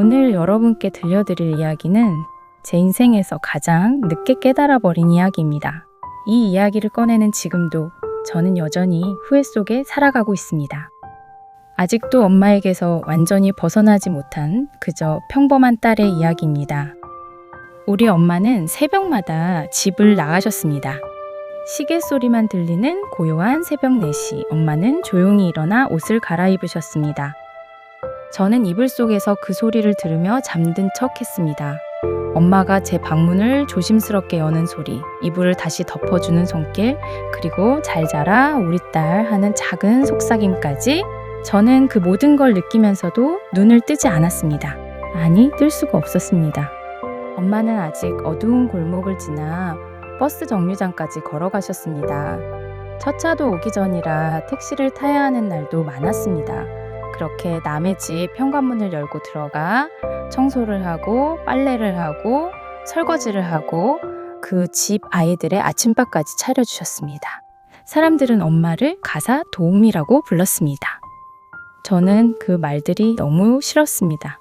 오늘 여러분께 들려드릴 이야기는 제 인생에서 가장 늦게 깨달아 버린 이야기입니다. 이 이야기를 꺼내는 지금도 저는 여전히 후회 속에 살아가고 있습니다. 아직도 엄마에게서 완전히 벗어나지 못한 그저 평범한 딸의 이야기입니다. 우리 엄마는 새벽마다 집을 나가셨습니다. 시계 소리만 들리는 고요한 새벽 4시, 엄마는 조용히 일어나 옷을 갈아입으셨습니다. 저는 이불 속에서 그 소리를 들으며 잠든 척 했습니다. 엄마가 제 방문을 조심스럽게 여는 소리, 이불을 다시 덮어주는 손길, 그리고 잘 자라 우리 딸 하는 작은 속삭임까지 저는 그 모든 걸 느끼면서도 눈을 뜨지 않았습니다. 아니, 뜰 수가 없었습니다. 엄마는 아직 어두운 골목을 지나 버스 정류장까지 걸어가셨습니다. 첫 차도 오기 전이라 택시를 타야 하는 날도 많았습니다. 그렇게 남의 집 현관문을 열고 들어가 청소를 하고 빨래를 하고 설거지를 하고 그 집 아이들의 아침밥까지 차려주셨습니다. 사람들은 엄마를 가사 도움이라고 불렀습니다. 저는 그 말들이 너무 싫었습니다.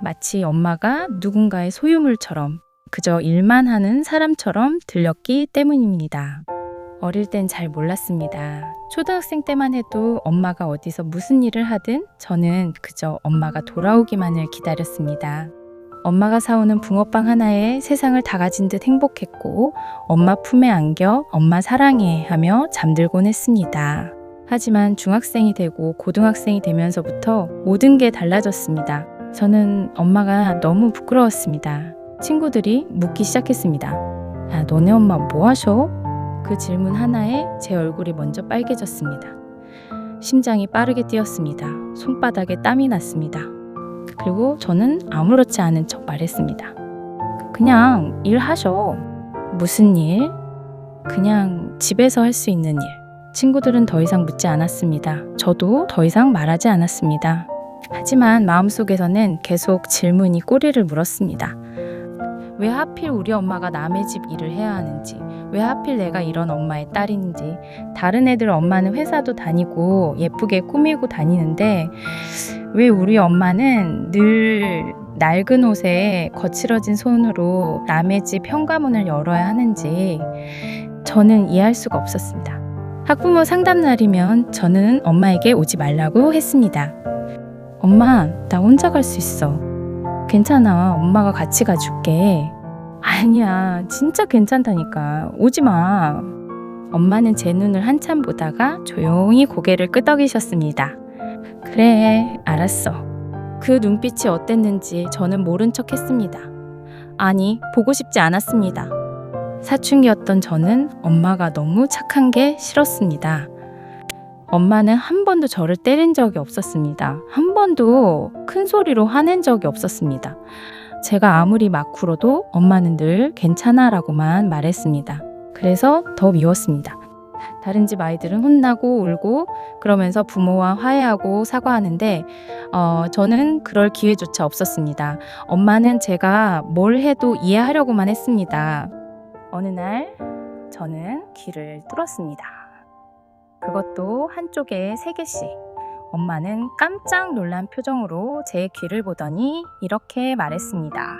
마치 엄마가 누군가의 소유물처럼 그저 일만 하는 사람처럼 들렸기 때문입니다. 어릴 땐 잘 몰랐습니다. 초등학생 때만 해도 엄마가 어디서 무슨 일을 하든 저는 그저 엄마가 돌아오기만을 기다렸습니다. 엄마가 사오는 붕어빵 하나에 세상을 다 가진 듯 행복했고 엄마 품에 안겨 엄마 사랑해 하며 잠들곤 했습니다. 하지만 중학생이 되고 고등학생이 되면서부터 모든 게 달라졌습니다. 저는 엄마가 너무 부끄러웠습니다. 친구들이 묻기 시작했습니다. 야, 너네 엄마 뭐 하셔? 그 질문 하나에 제 얼굴이 먼저 빨개졌습니다. 심장이 빠르게 뛰었습니다. 손바닥에 땀이 났습니다. 그리고 저는 아무렇지 않은 척 말했습니다. 그냥 일하셔. 무슨 일? 그냥 집에서 할 수 있는 일. 친구들은 더 이상 묻지 않았습니다. 저도 더 이상 말하지 않았습니다. 하지만 마음속에서는 계속 질문이 꼬리를 물었습니다. 왜 하필 우리 엄마가 남의 집 일을 해야 하는지, 왜 하필 내가 이런 엄마의 딸인지, 다른 애들 엄마는 회사도 다니고 예쁘게 꾸미고 다니는데, 왜 우리 엄마는 늘 낡은 옷에 거칠어진 손으로 남의 집 현관문을 열어야 하는지, 저는 이해할 수가 없었습니다. 학부모 상담 날이면 저는 엄마에게 오지 말라고 했습니다. 엄마, 나 혼자 갈 수 있어. 괜찮아. 엄마가 같이 가줄게. 아니야. 진짜 괜찮다니까. 오지 마. 엄마는 제 눈을 한참 보다가 조용히 고개를 끄덕이셨습니다. 그래, 알았어. 그 눈빛이 어땠는지 저는 모른 척 했습니다. 아니, 보고 싶지 않았습니다. 사춘기였던 저는 엄마가 너무 착한 게 싫었습니다. 엄마는 한 번도 저를 때린 적이 없었습니다. 한 번도 큰 소리로 화낸 적이 없었습니다. 제가 아무리 막 굴어도 엄마는 늘 괜찮아 라고만 말했습니다. 그래서 더 미웠습니다. 다른 집 아이들은 혼나고 울고 그러면서 부모와 화해하고 사과하는데 어, 저는 그럴 기회조차 없었습니다. 엄마는 제가 뭘 해도 이해하려고만 했습니다. 어느 날 저는 귀를 뚫었습니다. 그것도 한쪽에 세 개씩. 엄마는 깜짝 놀란 표정으로 제 귀를 보더니 이렇게 말했습니다.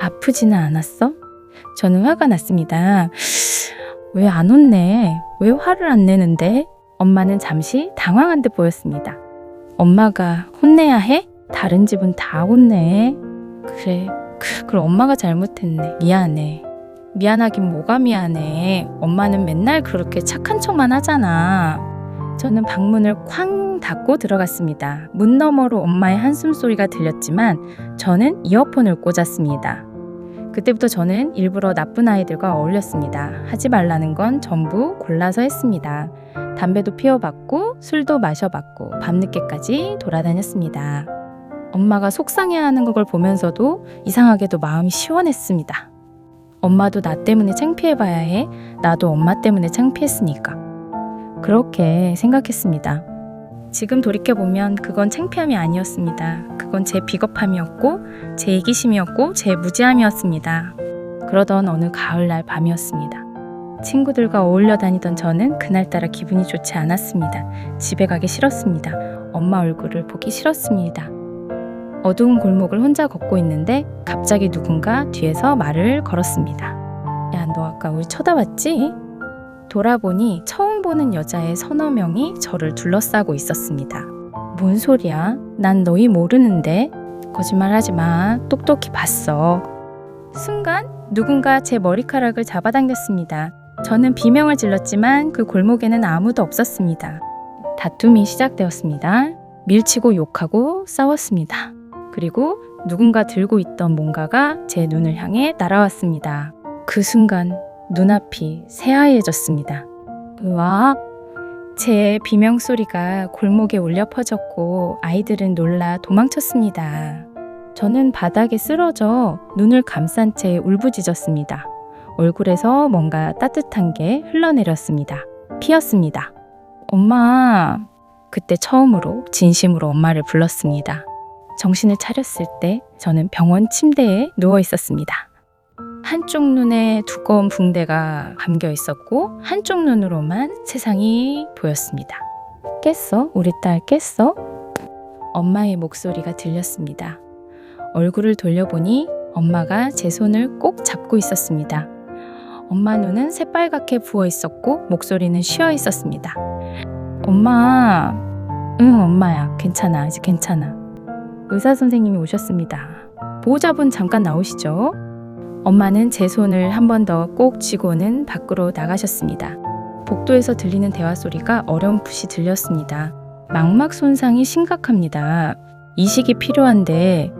아프지는 않았어? 저는 화가 났습니다. 왜안 혼내? 왜 화를 안 내는데? 엄마는 잠시 당황한 듯 보였습니다. 엄마가 혼내야 해? 다른 집은 다 혼내. 그래, 그, 그럼 엄마가 잘못했네. 미안해. 미안하긴 뭐가 미안해. 엄마는 맨날 그렇게 착한 척만 하잖아. 저는 방문을 쾅 닫고 들어갔습니다. 문 너머로 엄마의 한숨 소리가 들렸지만 저는 이어폰을 꽂았습니다. 그때부터 저는 일부러 나쁜 아이들과 어울렸습니다. 하지 말라는 건 전부 골라서 했습니다. 담배도 피워봤고 술도 마셔봤고 밤늦게까지 돌아다녔습니다. 엄마가 속상해하는 걸 보면서도 이상하게도 마음이 시원했습니다. 엄마도 나 때문에 창피해봐야 해. 나도 엄마 때문에 창피했으니까. 그렇게 생각했습니다. 지금 돌이켜보면 그건 창피함이 아니었습니다. 그건 제 비겁함이었고, 제 이기심이었고, 제 무지함이었습니다. 그러던 어느 가을날 밤이었습니다. 친구들과 어울려 다니던 저는 그날따라 기분이 좋지 않았습니다. 집에 가기 싫었습니다. 엄마 얼굴을 보기 싫었습니다. 어두운 골목을 혼자 걷고 있는데 갑자기 누군가 뒤에서 말을 걸었습니다. 야, 너 아까 우리 쳐다봤지? 돌아보니 처음 보는 여자의 서너 명이 저를 둘러싸고 있었습니다. 뭔 소리야? 난 너희 모르는데. 거짓말하지 마. 똑똑히 봤어. 순간 누군가 제 머리카락을 잡아당겼습니다. 저는 비명을 질렀지만 그 골목에는 아무도 없었습니다. 다툼이 시작되었습니다. 밀치고 욕하고 싸웠습니다. 그리고 누군가 들고 있던 뭔가가 제 눈을 향해 날아왔습니다. 그 순간 눈앞이 새하얘졌습니다. 와, 제 비명 소리가 골목에 울려 퍼졌고 아이들은 놀라 도망쳤습니다. 저는 바닥에 쓰러져 눈을 감싼 채 울부짖었습니다. 얼굴에서 뭔가 따뜻한 게 흘러내렸습니다. 피었습니다. 엄마! 그때 처음으로 진심으로 엄마를 불렀습니다. 정신을 차렸을 때 저는 병원 침대에 누워 있었습니다. 한쪽 눈에 두꺼운 붕대가 감겨 있었고 한쪽 눈으로만 세상이 보였습니다. 깼어? 우리 딸 깼어? 엄마의 목소리가 들렸습니다. 얼굴을 돌려보니 엄마가 제 손을 꼭 잡고 있었습니다. 엄마 눈은 새빨갛게 부어 있었고 목소리는 쉬어 있었습니다. 엄마, 응, 엄마야. 괜찮아. 이제 괜찮아. 의사 선생님이 오셨습니다. 보호자분 잠깐 나오시죠? 엄마는 제 손을 한 번 더 꼭 쥐고는 밖으로 나가셨습니다. 복도에서 들리는 대화 소리가 어렴풋이 들렸습니다. 망막 손상이 심각합니다. 이식이 필요한데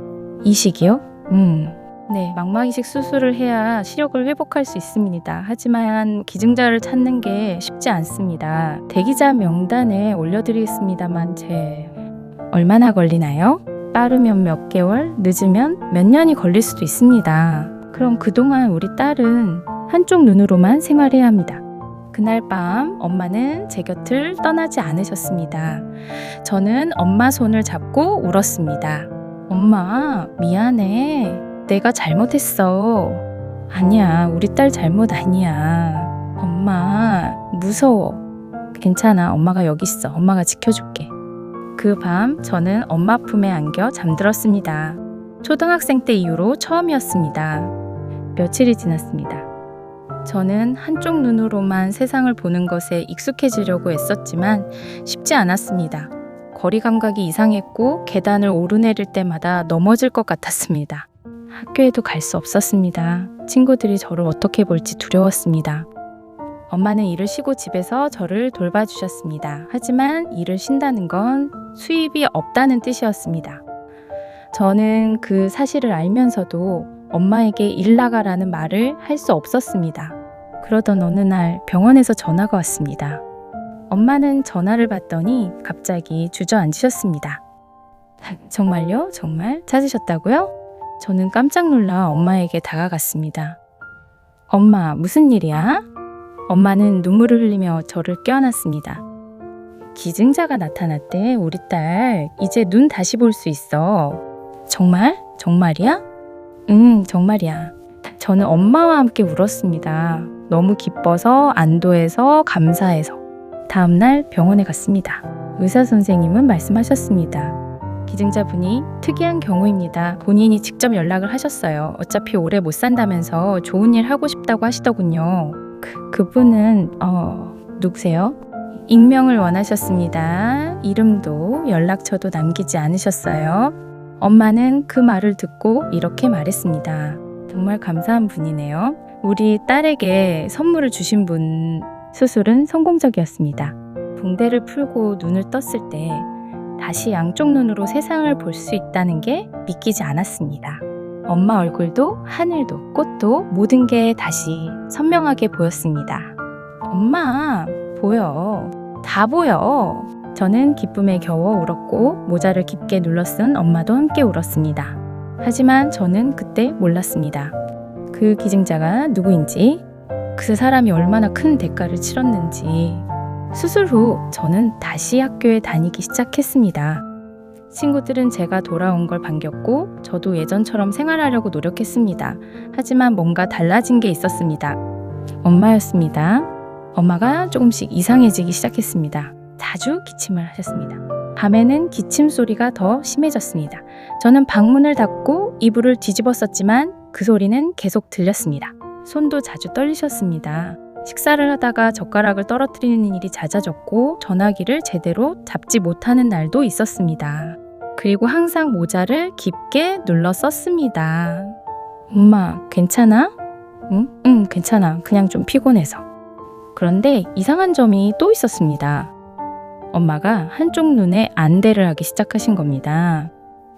이식이요? 음. 네, 망막 이식 수술을 해야 시력을 회복할 수 있습니다. 하지만 기증자를 찾는 게 쉽지 않습니다. 대기자 명단에 올려드리겠습니다만 제 얼마나 걸리나요? 빠르면 몇 개월, 늦으면 몇 년이 걸릴 수도 있습니다. 그럼 그동안 우리 딸은 한쪽 눈으로만 생활해야 합니다. 그날 밤 엄마는 제 곁을 떠나지 않으셨습니다. 저는 엄마 손을 잡고 울었습니다. 엄마, 미안해. 내가 잘못했어. 아니야, 우리 딸 잘못 아니야. 엄마, 무서워. 괜찮아, 엄마가 여기 있어. 엄마가 지켜줄게. 그 밤 저는 엄마 품에 안겨 잠들었습니다. 초등학생 때 이후로 처음이었습니다. 며칠이 지났습니다. 저는 한쪽 눈으로만 세상을 보는 것에 익숙해지려고 애썼지만 쉽지 않았습니다. 거리 감각이 이상했고 계단을 오르내릴 때마다 넘어질 것 같았습니다. 학교에도 갈 수 없었습니다. 친구들이 저를 어떻게 볼지 두려웠습니다. 엄마는 일을 쉬고 집에서 저를 돌봐주셨습니다. 하지만 일을 쉰다는 건 수입이 없다는 뜻이었습니다. 저는 그 사실을 알면서도 엄마에게 일 나가라는 말을 할 수 없었습니다. 그러던 어느 날 병원에서 전화가 왔습니다. 엄마는 전화를 받더니 갑자기 주저앉으셨습니다. 정말요? 정말? 찾으셨다고요? 저는 깜짝 놀라 엄마에게 다가갔습니다. 엄마, 무슨 일이야? 엄마는 눈물을 흘리며 저를 껴안았습니다. 기증자가 나타났대, 우리 딸. 이제 눈 다시 볼 수 있어. 정말? 정말이야? 응, 정말이야. 저는 엄마와 함께 울었습니다. 너무 기뻐서, 안도해서, 감사해서. 다음날 병원에 갔습니다. 의사 선생님은 말씀하셨습니다. 기증자분이 특이한 경우입니다. 본인이 직접 연락을 하셨어요. 어차피 오래 못 산다면서 좋은 일 하고 싶다고 하시더군요. 그, 그분은, 어, 누구세요? 익명을 원하셨습니다. 이름도 연락처도 남기지 않으셨어요. 엄마는 그 말을 듣고 이렇게 말했습니다. 정말 감사한 분이네요. 우리 딸에게 선물을 주신 분 수술은 성공적이었습니다. 붕대를 풀고 눈을 떴을 때 다시 양쪽 눈으로 세상을 볼 수 있다는 게 믿기지 않았습니다. 엄마 얼굴도 하늘도 꽃도 모든 게 다시 선명하게 보였습니다. 엄마, 보여. 다 보여. 저는 기쁨에 겨워 울었고 모자를 깊게 눌러 쓴 엄마도 함께 울었습니다. 하지만 저는 그때 몰랐습니다. 그 기증자가 누구인지, 그 사람이 얼마나 큰 대가를 치렀는지. 수술 후 저는 다시 학교에 다니기 시작했습니다. 친구들은 제가 돌아온 걸 반겼고 저도 예전처럼 생활하려고 노력했습니다. 하지만 뭔가 달라진 게 있었습니다. 엄마였습니다. 엄마가 조금씩 이상해지기 시작했습니다. 자주 기침을 하셨습니다. 밤에는 기침 소리가 더 심해졌습니다. 저는 방문을 닫고 이불을 뒤집었었지만 그 소리는 계속 들렸습니다. 손도 자주 떨리셨습니다. 식사를 하다가 젓가락을 떨어뜨리는 일이 잦아졌고 전화기를 제대로 잡지 못하는 날도 있었습니다. 그리고 항상 모자를 깊게 눌러 썼습니다. 엄마, 괜찮아? 응? 응, 괜찮아. 그냥 좀 피곤해서. 그런데 이상한 점이 또 있었습니다. 엄마가 한쪽 눈에 안대를 하기 시작하신 겁니다.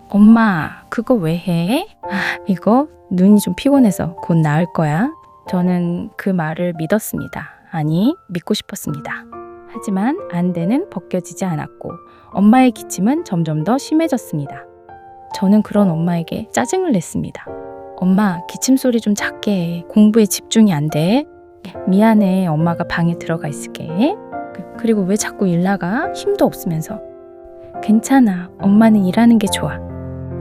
엄마, 그거 왜 해? 아, 이거 눈이 좀 피곤해서 곧 나을 거야. 저는 그 말을 믿었습니다. 아니, 믿고 싶었습니다. 하지만 안대는 벗겨지지 않았고 엄마의 기침은 점점 더 심해졌습니다. 저는 그런 엄마에게 짜증을 냈습니다. 엄마, 기침 소리 좀 작게 해. 공부에 집중이 안 돼. 미안해. 엄마가 방에 들어가 있을게. 그- 그리고 왜 자꾸 일 나가? 힘도 없으면서. 괜찮아. 엄마는 일하는 게 좋아.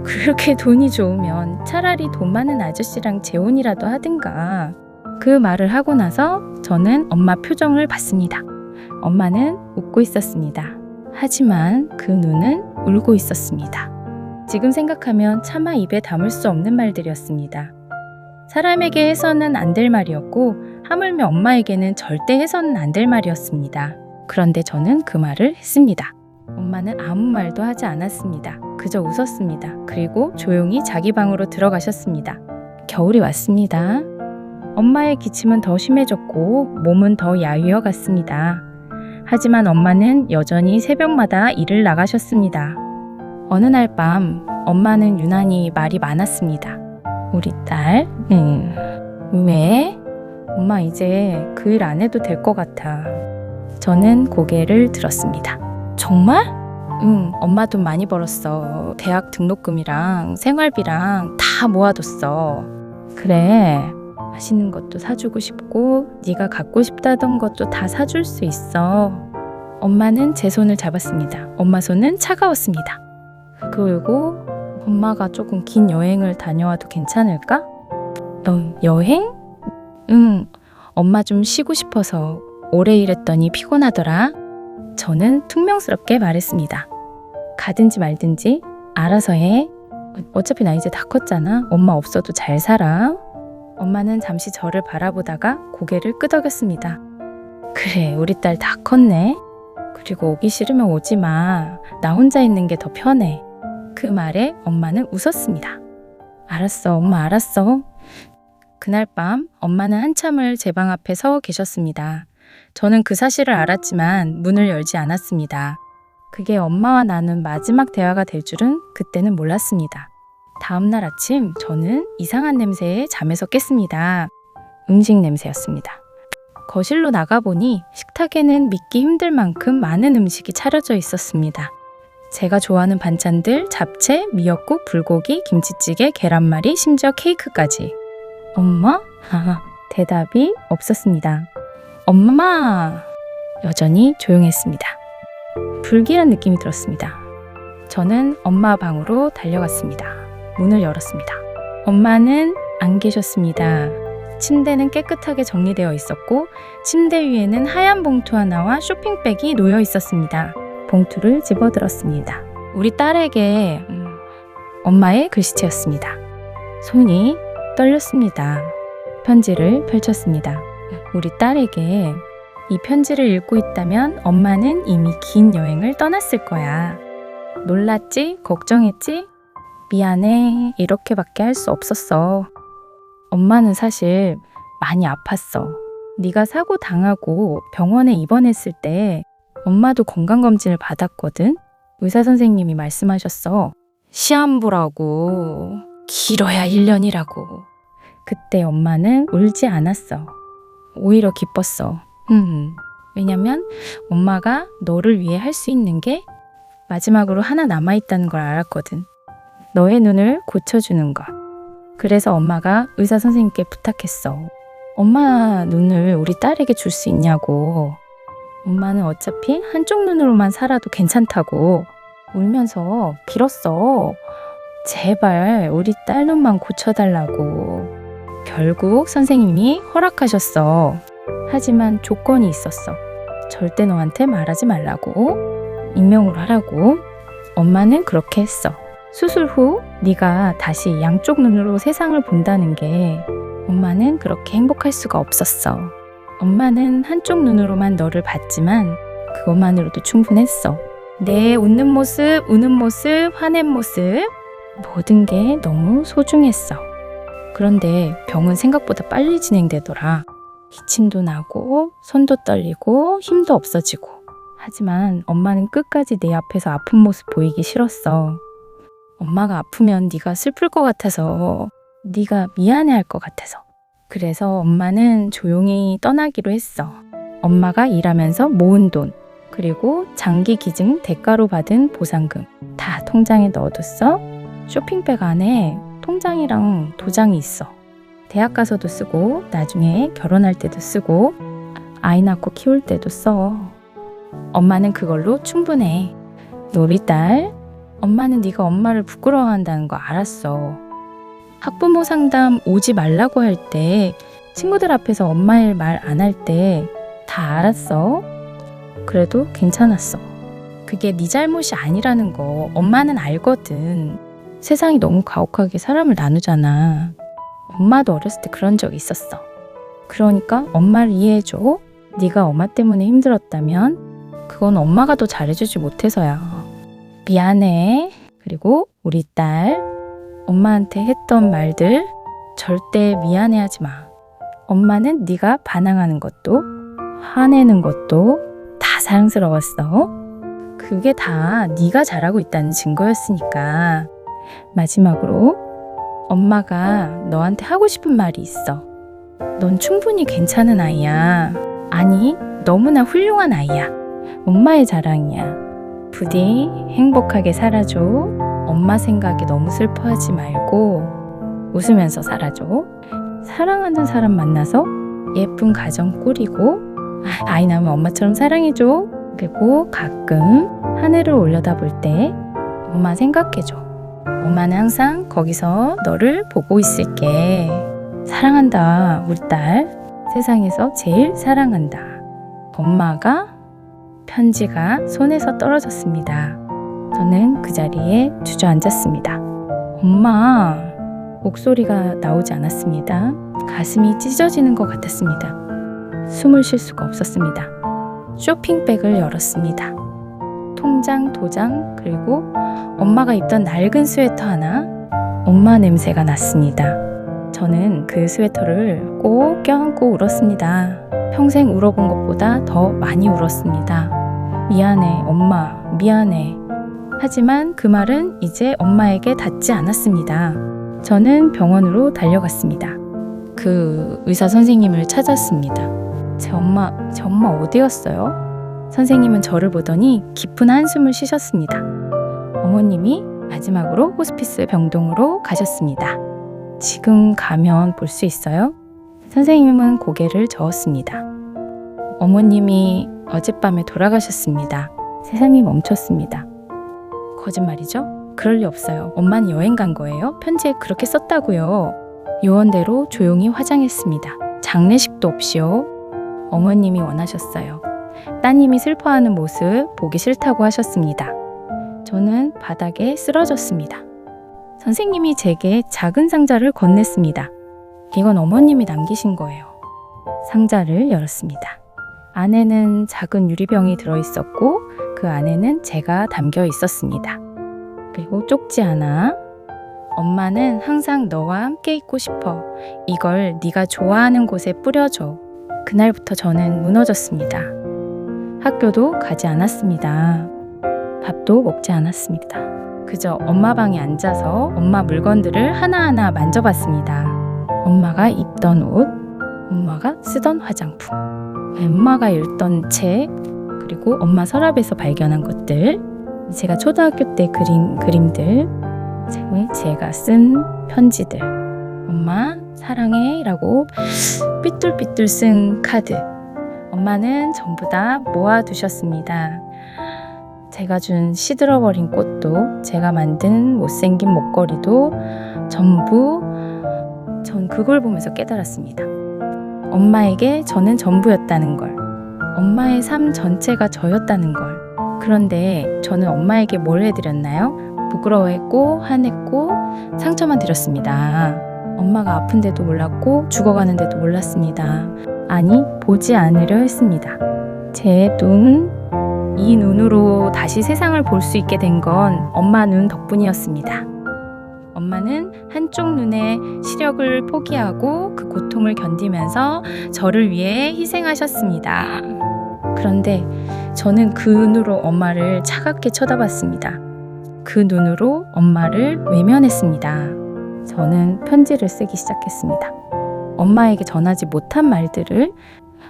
그렇게 돈이 좋으면 차라리 돈 많은 아저씨랑 재혼이라도 하든가. 그 말을 하고 나서 저는 엄마 표정을 봤습니다. 엄마는 웃고 있었습니다. 하지만 그 눈은 울고 있었습니다. 지금 생각하면 차마 입에 담을 수 없는 말들이었습니다. 사람에게 해서는 안 될 말이었고 하물며 엄마에게는 절대 해서는 안 될 말이었습니다. 그런데 저는 그 말을 했습니다. 엄마는 아무 말도 하지 않았습니다. 그저 웃었습니다. 그리고 조용히 자기 방으로 들어가셨습니다. 겨울이 왔습니다. 엄마의 기침은 더 심해졌고 몸은 더 야위어 갔습니다. 하지만 엄마는 여전히 새벽마다 일을 나가셨습니다. 어느 날 밤 엄마는 유난히 말이 많았습니다. 우리 딸, 음, 왜? 엄마 이제 그 일 안 해도 될 것 같아. 저는 고개를 들었습니다. 정말? 응, 엄마 돈 많이 벌었어. 대학 등록금이랑 생활비랑 다 모아뒀어. 그래. 맛있는 것도 사주고 싶고 네가 갖고 싶다던 것도 다 사줄 수 있어. 엄마는 제 손을 잡았습니다. 엄마 손은 차가웠습니다. 그리고 엄마가 조금 긴 여행을 다녀와도 괜찮을까? 너 여행? 응. 엄마 좀 쉬고 싶어서 오래 일했더니 피곤하더라. 저는 퉁명스럽게 말했습니다. 가든지 말든지 알아서 해. 어차피 나 이제 다 컸잖아. 엄마 없어도 잘 살아. 엄마는 잠시 저를 바라보다가 고개를 끄덕였습니다. 그래, 우리 딸 다 컸네. 그리고 오기 싫으면 오지 마. 나 혼자 있는 게 더 편해. 그 말에 엄마는 웃었습니다. 알았어, 엄마 알았어. 그날 밤 엄마는 한참을 제 방 앞에 서 계셨습니다. 저는 그 사실을 알았지만 문을 열지 않았습니다. 그게 엄마와 나눈 마지막 대화가 될 줄은 그때는 몰랐습니다. 다음 날 아침 저는 이상한 냄새에 잠에서 깼습니다. 음식 냄새였습니다. 거실로 나가보니 식탁에는 믿기 힘들 만큼 많은 음식이 차려져 있었습니다. 제가 좋아하는 반찬들, 잡채, 미역국, 불고기, 김치찌개, 계란말이, 심지어 케이크까지. 엄마? 아, 대답이 없었습니다. 엄마! 여전히 조용했습니다. 불길한 느낌이 들었습니다. 저는 엄마 방으로 달려갔습니다. 문을 열었습니다. 엄마는 안 계셨습니다. 침대는 깨끗하게 정리되어 있었고, 침대 위에는 하얀 봉투 하나와 쇼핑백이 놓여 있었습니다. 봉투를 집어들었습니다. 우리 딸에게 음, 엄마의 글씨체였습니다. 손이 떨렸습니다. 편지를 펼쳤습니다. 우리 딸에게 이 편지를 읽고 있다면 엄마는 이미 긴 여행을 떠났을 거야. 놀랐지? 걱정했지? 미안해. 이렇게밖에 할 수 없었어. 엄마는 사실 많이 아팠어. 네가 사고 당하고 병원에 입원했을 때 엄마도 건강검진을 받았거든. 의사 선생님이 말씀하셨어. 시한부라고. 길어야 1년이라고. 그때 엄마는 울지 않았어. 오히려 기뻤어. 음. 왜냐면 엄마가 너를 위해 할 수 있는 게 마지막으로 하나 남아있다는 걸 알았거든. 너의 눈을 고쳐주는 것. 그래서 엄마가 의사 선생님께 부탁했어. 엄마 눈을 우리 딸에게 줄 수 있냐고. 엄마는 어차피 한쪽 눈으로만 살아도 괜찮다고 울면서 빌었어. 제발 우리 딸 눈만 고쳐달라고. 결국 선생님이 허락하셨어. 하지만 조건이 있었어. 절대 너한테 말하지 말라고. 익명으로 하라고. 엄마는 그렇게 했어. 수술 후 네가 다시 양쪽 눈으로 세상을 본다는 게 엄마는 그렇게 행복할 수가 없었어. 엄마는 한쪽 눈으로만 너를 봤지만 그것만으로도 충분했어. 내 웃는 모습, 우는 모습, 화낸 모습 모든 게 너무 소중했어. 그런데 병은 생각보다 빨리 진행되더라. 기침도 나고 손도 떨리고 힘도 없어지고 하지만 엄마는 끝까지 내 앞에서 아픈 모습 보이기 싫었어. 엄마가 아프면 네가 슬플 것 같아서 네가 미안해할 것 같아서 그래서 엄마는 조용히 떠나기로 했어. 엄마가 일하면서 모은 돈 그리고 장기 기증 대가로 받은 보상금 다 통장에 넣어뒀어. 쇼핑백 안에 통장이랑 도장이 있어. 대학 가서도 쓰고 나중에 결혼할 때도 쓰고 아이 낳고 키울 때도 써. 엄마는 그걸로 충분해. 우리 딸, 엄마는 네가 엄마를 부끄러워한다는 거 알았어. 학부모 상담 오지 말라고 할 때 친구들 앞에서 엄마 일 말 안 할 때 다 알았어. 그래도 괜찮았어. 그게 네 잘못이 아니라는 거 엄마는 알거든. 세상이 너무 가혹하게 사람을 나누잖아. 엄마도 어렸을 때 그런 적이 있었어. 그러니까 엄마를 이해해줘. 네가 엄마 때문에 힘들었다면 그건 엄마가 더 잘해주지 못해서야. 미안해. 그리고 우리 딸 엄마한테 했던 말들 절대 미안해하지 마. 엄마는 네가 반항하는 것도 화내는 것도 다 사랑스러웠어. 그게 다 네가 잘하고 있다는 증거였으니까. 마지막으로 엄마가 너한테 하고 싶은 말이 있어. 넌 충분히 괜찮은 아이야. 아니, 너무나 훌륭한 아이야. 엄마의 자랑이야. 부디 행복하게 살아줘. 엄마 생각에 너무 슬퍼하지 말고 웃으면서 살아줘. 사랑하는 사람 만나서 예쁜 가정 꾸리고 아, 아이 낳으면 엄마처럼 사랑해줘. 그리고 가끔 하늘을 올려다볼 때 엄마 생각해줘. 엄마는 항상 거기서 너를 보고 있을게. 사랑한다, 우리 딸. 세상에서 제일 사랑한다. 엄마가 편지가 손에서 떨어졌습니다. 저는 그 자리에 주저앉았습니다. 엄마, 목소리가 나오지 않았습니다. 가슴이 찢어지는 것 같았습니다. 숨을 쉴 수가 없었습니다. 쇼핑백을 열었습니다. 통장, 도장, 그리고 엄마가 입던 낡은 스웨터 하나, 엄마 냄새가 났습니다. 저는 그 스웨터를 꼭 껴안고 울었습니다. 평생 울어본 것보다 더 많이 울었습니다. 미안해, 엄마, 미안해. 하지만 그 말은 이제 엄마에게 닿지 않았습니다. 저는 병원으로 달려갔습니다. 그 의사 선생님을 찾았습니다. 제 엄마, 제 엄마 어디 갔어요? 선생님은 저를 보더니 깊은 한숨을 쉬셨습니다. 어머님이 마지막으로 호스피스 병동으로 가셨습니다. 지금 가면 볼 수 있어요? 선생님은 고개를 저었습니다. 어머님이 어젯밤에 돌아가셨습니다. 세상이 멈췄습니다. 거짓말이죠? 그럴 리 없어요. 엄마는 여행 간 거예요? 편지에 그렇게 썼다고요. 요원대로 조용히 화장했습니다. 장례식도 없이요. 어머님이 원하셨어요. 따님이 슬퍼하는 모습 보기 싫다고 하셨습니다. 저는 바닥에 쓰러졌습니다. 선생님이 제게 작은 상자를 건넸습니다. 이건 어머님이 남기신 거예요. 상자를 열었습니다. 안에는 작은 유리병이 들어 있었고 그 안에는 제가 담겨 있었습니다. 그리고 쪽지 하나. 엄마는 항상 너와 함께 있고 싶어. 이걸 네가 좋아하는 곳에 뿌려줘. 그날부터 저는 무너졌습니다. 학교도 가지 않았습니다. 밥도 먹지 않았습니다. 그저 엄마 방에 앉아서 엄마 물건들을 하나하나 만져봤습니다. 엄마가 입던 옷, 엄마가 쓰던 화장품, 엄마가 읽던 책, 그리고 엄마 서랍에서 발견한 것들, 제가 초등학교 때 그린 그림들, 제가 쓴 편지들, 엄마 사랑해 라고 삐뚤삐뚤 쓴 카드, 엄마는 전부 다 모아두셨습니다. 제가 준 시들어버린 꽃도, 제가 만든 못생긴 목걸이도 전부 전 그걸 보면서 깨달았습니다. 엄마에게 저는 전부였다는 걸. 엄마의 삶 전체가 저였다는 걸. 그런데 저는 엄마에게 뭘 해드렸나요? 부끄러워했고, 화냈고, 상처만 드렸습니다. 엄마가 아픈데도 몰랐고, 죽어가는데도 몰랐습니다. 아니, 보지 않으려 했습니다. 제 눈, 이 눈으로 다시 세상을 볼 수 있게 된 건 엄마 눈 덕분이었습니다. 엄마는 한쪽 눈의 시력을 포기하고 그 고통을 견디면서 저를 위해 희생하셨습니다. 그런데 저는 그 눈으로 엄마를 차갑게 쳐다봤습니다. 그 눈으로 엄마를 외면했습니다. 저는 편지를 쓰기 시작했습니다. 엄마에게 전하지 못한 말들을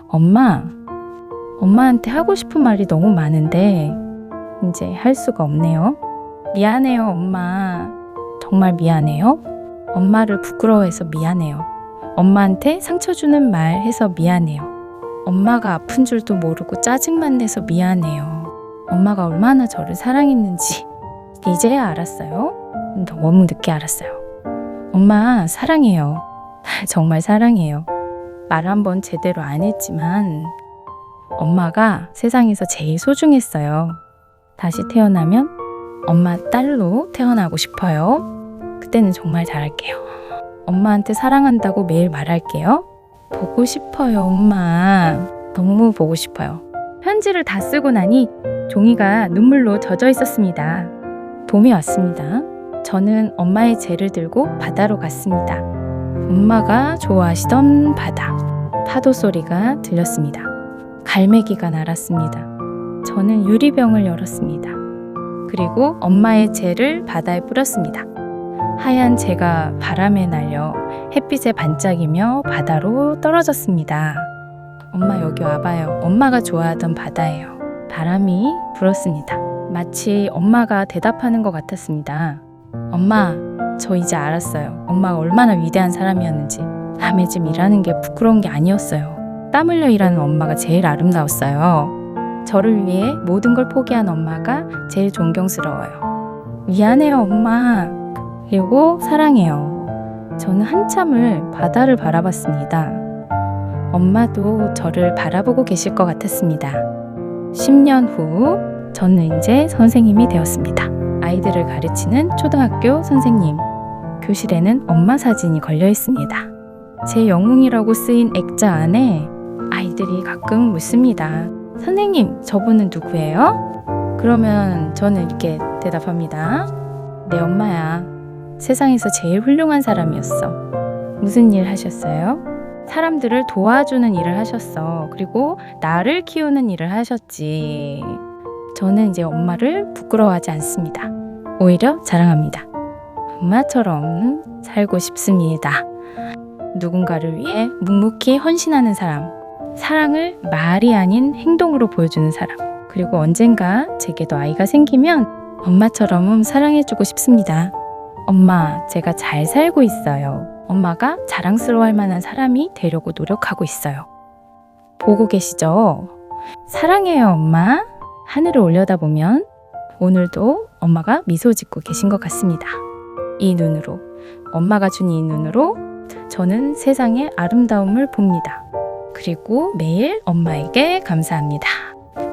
엄마, 엄마한테 하고 싶은 말이 너무 많은데 이제 할 수가 없네요. 미안해요, 엄마. 정말 미안해요. 엄마를 부끄러워해서 미안해요. 엄마한테 상처 주는 말 해서 미안해요. 엄마가 아픈 줄도 모르고 짜증만 내서 미안해요. 엄마가 얼마나 저를 사랑했는지 이제야 알았어요. 너무 늦게 알았어요. 엄마 사랑해요. 정말 사랑해요. 말 한 번 제대로 안 했지만 엄마가 세상에서 제일 소중했어요. 다시 태어나면 엄마 딸로 태어나고 싶어요. 그때는 정말 잘할게요. 엄마한테 사랑한다고 매일 말할게요. 보고 싶어요, 엄마. 너무 보고 싶어요. 편지를 다 쓰고 나니 종이가 눈물로 젖어 있었습니다. 봄이 왔습니다. 저는 엄마의 재를 들고 바다로 갔습니다. 엄마가 좋아하시던 바다. 파도 소리가 들렸습니다. 갈매기가 날았습니다. 저는 유리병을 열었습니다. 그리고 엄마의 재를 바다에 뿌렸습니다. 하얀 재가 바람에 날려 햇빛에 반짝이며 바다로 떨어졌습니다. 엄마 여기 와봐요. 엄마가 좋아하던 바다예요. 바람이 불었습니다. 마치 엄마가 대답하는 것 같았습니다. 엄마, 저 이제 알았어요. 엄마가 얼마나 위대한 사람이었는지. 남의 집 일하는 게 부끄러운 게 아니었어요. 땀 흘려 일하는 엄마가 제일 아름다웠어요. 저를 위해 모든 걸 포기한 엄마가 제일 존경스러워요. 미안해요, 엄마. 그리고 사랑해요. 저는 한참을 바다를 바라봤습니다. 엄마도 저를 바라보고 계실 것 같았습니다. 10년 후, 저는 이제 선생님이 되었습니다. 아이들을 가르치는 초등학교 선생님. 교실에는 엄마 사진이 걸려 있습니다. 제 영웅이라고 쓰인 액자 안에 아이들이 가끔 묻습니다. 선생님, 저분은 누구예요? 그러면 저는 이렇게 대답합니다. 내 엄마야. 세상에서 제일 훌륭한 사람이었어. 무슨 일 하셨어요? 사람들을 도와주는 일을 하셨어. 그리고 나를 키우는 일을 하셨지. 저는 이제 엄마를 부끄러워하지 않습니다. 오히려 자랑합니다. 엄마처럼 살고 싶습니다. 누군가를 위해 묵묵히 헌신하는 사람. 사랑을 말이 아닌 행동으로 보여주는 사람. 그리고 언젠가 제게도 아이가 생기면 엄마처럼 사랑해주고 싶습니다. 엄마, 제가 잘 살고 있어요. 엄마가 자랑스러워 할 만한 사람이 되려고 노력하고 있어요. 보고 계시죠? 사랑해요, 엄마. 하늘을 올려다보면 오늘도 엄마가 미소 짓고 계신 것 같습니다. 이 눈으로, 엄마가 준 이 눈으로 저는 세상의 아름다움을 봅니다. 그리고 매일 엄마에게 감사합니다.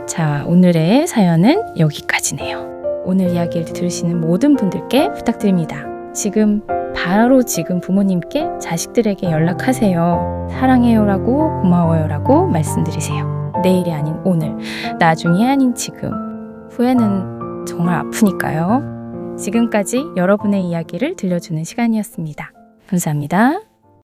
자, 오늘의 사연은 여기까지네요. 오늘 이야기를 들으시는 모든 분들께 부탁드립니다. 지금 바로 지금 부모님께 자식들에게 연락하세요. 사랑해요라고 고마워요라고 말씀드리세요. 내일이 아닌 오늘, 나중이 아닌 지금. 후회는 정말 아프니까요. 지금까지 여러분의 이야기를 들려주는 시간이었습니다. 감사합니다.